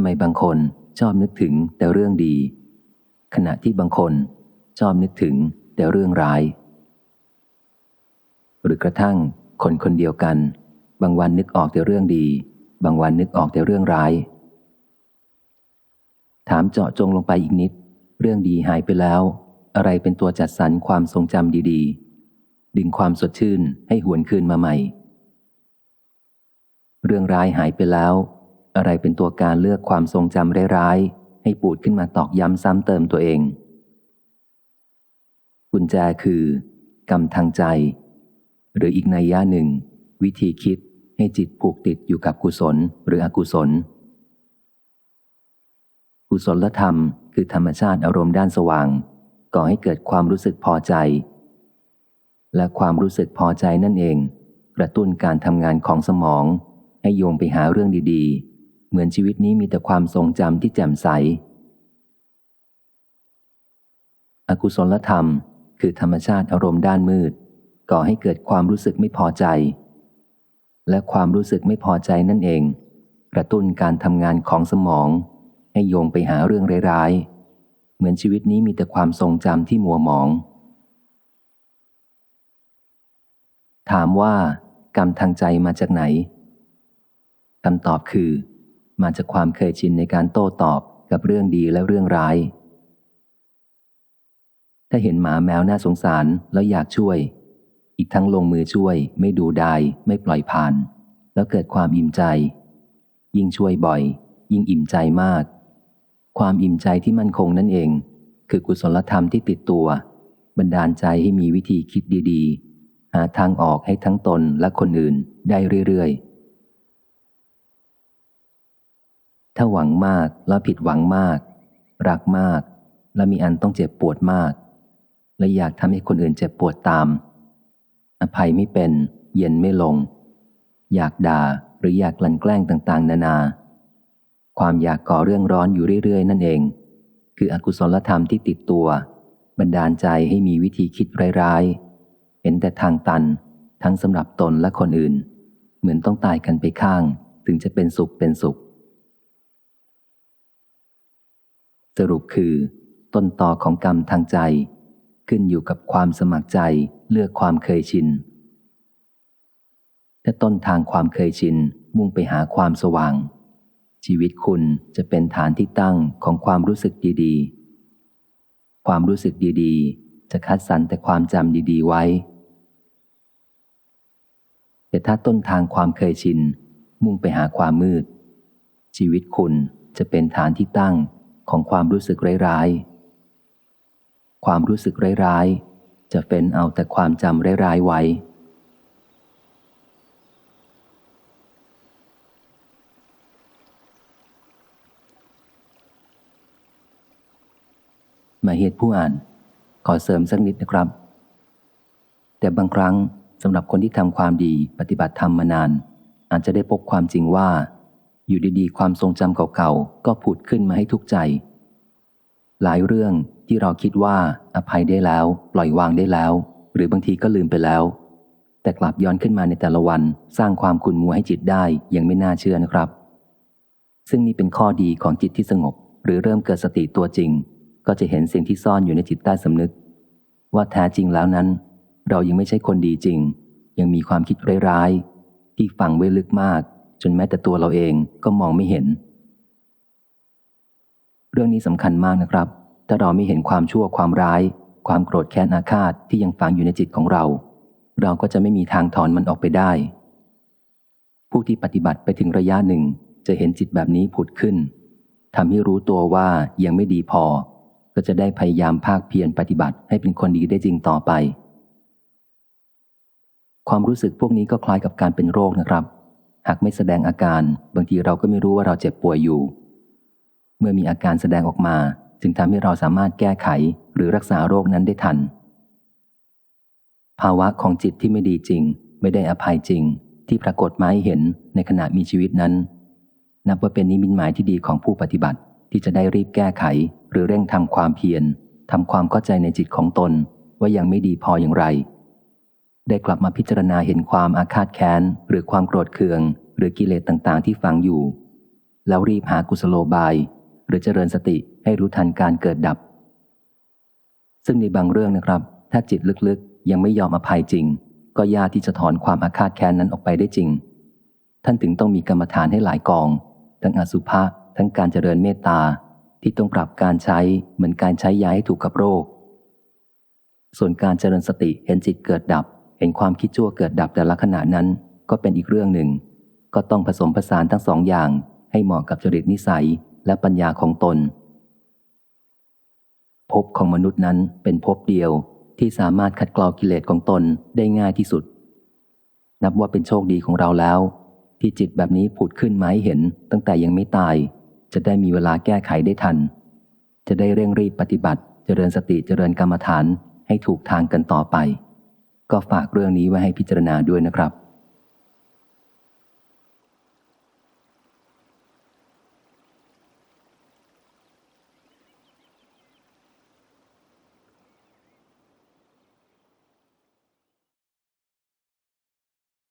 ทำไมบางคนชอบนึกถึงแต่เรื่องดี ขณะที่บางคนชอบนึกถึงแต่เรื่องร้าย หรือกระทั่งคนคนเดียวกัน บางวันนึกออกแต่เรื่องดี บางวันนึกออกแต่เรื่องร้าย ถามเจาะจงลงไปอีกนิด เรื่องดีหายไปแล้ว อะไรเป็นตัวจัดสรรความทรงจำดีๆ ดึงความสดชื่นให้หวนคืนมาใหม่ เรื่องร้ายหายไปแล้ว อะไรเป็นตัวการเลือกความทรงจำร้ายๆให้ปูดขึ้นมาตอกย้ำซ้ำเติมตัวเอง กุญแจคือกรรมทางใจ หรืออีกในย่าหนึ่ง วิธีคิดให้จิตผูกติดอยู่กับกุศลหรืออกุศล กุศลธรรมคือธรรมชาติอารมณ์ด้านสว่าง ก่อให้เกิดความรู้สึกพอใจ และความรู้สึกพอใจนั่นเอง กระตุ้นการทำงานของสมองให้โยงไปหาเรื่องดีๆ เหมือนชีวิตนี้มีแต่ความทรงจำที่แจ่มใส อกุศลธรรม คือธรรมชาติอารมณ์ด้านมืด ก่อให้เกิดความรู้สึกไม่พอใจ และความรู้สึกไม่พอใจนั่นเอง กระตุ้นการทำงานของสมอง ให้โยงไปหาเรื่องร้ายๆ เหมือนชีวิตนี้มีแต่ความทรงจำที่มัวหมอง ถามว่ากรรมทางใจมาจากไหนคำตอบคือ มาจากความเคยชินในการโต้ตอบกับเรื่องดีและเรื่องร้าย ถ้าเห็นหมาแมวน่าสงสารแล้วอยากช่วย อีกทั้งลงมือช่วย ไม่ดูดายไม่ปล่อยผ่าน แล้วเกิดความอิ่มใจ ยิ่งช่วยบ่อย ยิ่งอิ่มใจมาก ความอิ่มใจที่มั่นคงนั่นเอง คือกุศลธรรมที่ติดตัว บันดาลใจให้มีวิธีคิดดี ๆ หาทางออกให้ทั้งตนและคนอื่นได้เรื่อยๆ ถ้าหวังมากแล้วผิดหวังมาก รักมาก และมีอันต้องเจ็บปวดมาก และอยากทำให้คนอื่นเจ็บปวดตาม อภัยไม่เป็น เย็นไม่ลง อยากด่าหรืออยากกลั่นแกล้งต่าง ๆ นานา ความอยากก่อเรื่องร้อนอยู่เรื่อย ๆ นั่นเอง คืออกุศลธรรมที่ติดตัว บันดาลใจให้มีวิธีคิดร้ายๆเห็นแต่ทางตัน ทั้งสำหรับตนและคนอื่น เหมือนต้องตายกันไปข้าง ถึงจะเป็นสุขเป็นสุข สรุปคือ ต้นต่อของกรรมทางใจ ขึ้นอยู่กับความสมัครใจเลือกความเคยชินถ้าต้นทางความเคยชินมุ่งไปหาความสว่าง ชีวิตคุณจะเป็นฐานที่ตั้งของความรู้สึกดีๆ ความรู้สึกดีๆ จะคัดสรรแต่ความจำดีๆไว้ แต่ถ้าต้นทางความเคยชินมุ่งไปหาความมืด ชีวิตคุณจะเป็นฐานที่ตั้ง ของความรู้สึกร้ายๆ ความรู้สึกร้ายๆ จะเป็นเอาแต่ความจำร้ายๆไว้ มาเหตุผู้อ่าน ขอเสริมสักนิดนะครับ แต่บางครั้งสำหรับคนที่ทำความดีปฏิบัติธรรมมานาน อาจจะได้พบความจริงว่า อยู่ดีๆ ความทรงจำเก่าๆ ก็ผุดขึ้นมาให้ทุกใจ หลายเรื่องที่เราคิดว่าอภัยได้แล้ว ปล่อยวางได้แล้ว หรือบางทีก็ลืมไปแล้ว แต่กลับย้อนขึ้นมาในแต่ละวันสร้างความขุ่นมัวให้จิตได้ยังไม่น่าเชื่อนะครับ ซึ่งนี่เป็นข้อดีของจิตที่สงบ หรือเริ่มเกิดสติตัวจริง ก็จะเห็นสิ่งที่ซ่อนอยู่ในจิตใต้สำนึก ว่าแท้จริงแล้วนั้น เรายังไม่ใช่คนดีจริง ยังมีความคิดร้ายๆที่ฝังไว้ลึกมาก จนแม้แต่ตัวเราเองก็มองไม่เห็น เรื่องนี้สำคัญมากนะครับ ถ้าเราไม่เห็นความชั่วความร้าย ความโกรธแค้นอาฆาตที่ยังฝังอยู่ในจิตของเรา เราก็จะไม่มีทางถอนมันออกไปได้ ผู้ที่ปฏิบัติไปถึงระยะหนึ่ง จะเห็นจิตแบบนี้ผุดขึ้นทำให้รู้ตัวว่ายังไม่ดีพอ ก็จะได้พยายามภาคเพียรปฏิบัติให้เป็นคนดีได้จริงต่อไป ความรู้สึกพวกนี้ก็คล้ายกับการเป็นโรคนะครับ หากไม่แสดงอาการ บางทีเราก็ไม่รู้ว่าเราเจ็บป่วยอยู่ เมื่อมีอาการแสดงออกมา จึงทำให้เราสามารถแก้ไขหรือรักษาโรคนั้นได้ทัน ภาวะของจิตที่ไม่ดีจริง ไม่ได้อภัยจริง ที่ปรากฏมาให้เห็นในขณะมีชีวิตนั้น นับว่าเป็นนิมิตหมายที่ดีของผู้ปฏิบัติที่จะได้รีบแก้ไข หรือเร่งทำความเพียรทำความเข้าใจในจิตของตนว่ายังไม่ดีพออย่างไร ได้กลับมาพิจารณาเห็นความอาฆาตแค้น หรือความโกรธเคือง หรือกิเลสต่างๆ ที่ฝังอยู่ แล้วรีบหากุศโลบาย หรือเจริญสติให้รู้ทันการเกิดดับ ซึ่งในบางเรื่องนะครับ ถ้าจิตลึกๆ ยังไม่ยอมอภัยจริง ก็ยากที่จะถอนความอาฆาตแค้นนั้นออกไปได้จริง ท่านถึงต้องมีกรรมฐานให้หลายกอง ทั้งอสุภะทั้งการเจริญเมตตาที่ต้องปรับการใช้เหมือนการใช้ยาให้ถูกกับโรค ส่วนการเจริญสติเห็นจิตเกิดดับ เห็นความคิดชั่วเกิดดับแต่ละขณะนั้นก็เป็นอีกเรื่องหนึ่ง ก็ต้องผสมผสานทั้งสองอย่าง ให้เหมาะกับจริตนิสัยและปัญญาของตน ภพของมนุษย์นั้นเป็นภพเดียวที่สามารถขัดเกลากิเลสของตนได้ง่ายที่สุด นับว่าเป็นโชคดีของเราแล้ว ที่จิตแบบนี้ผุดขึ้นมาให้เห็นตั้งแต่ยังไม่ตาย จะได้มีเวลาแก้ไขได้ทัน จะได้เร่งรีบปฏิบัติ เจริญสติเจริญกรรมฐานให้ถูกทางกันต่อไป ก็ฝากเรื่องนี้ไว้ให้พิจารณาด้วยนะครับ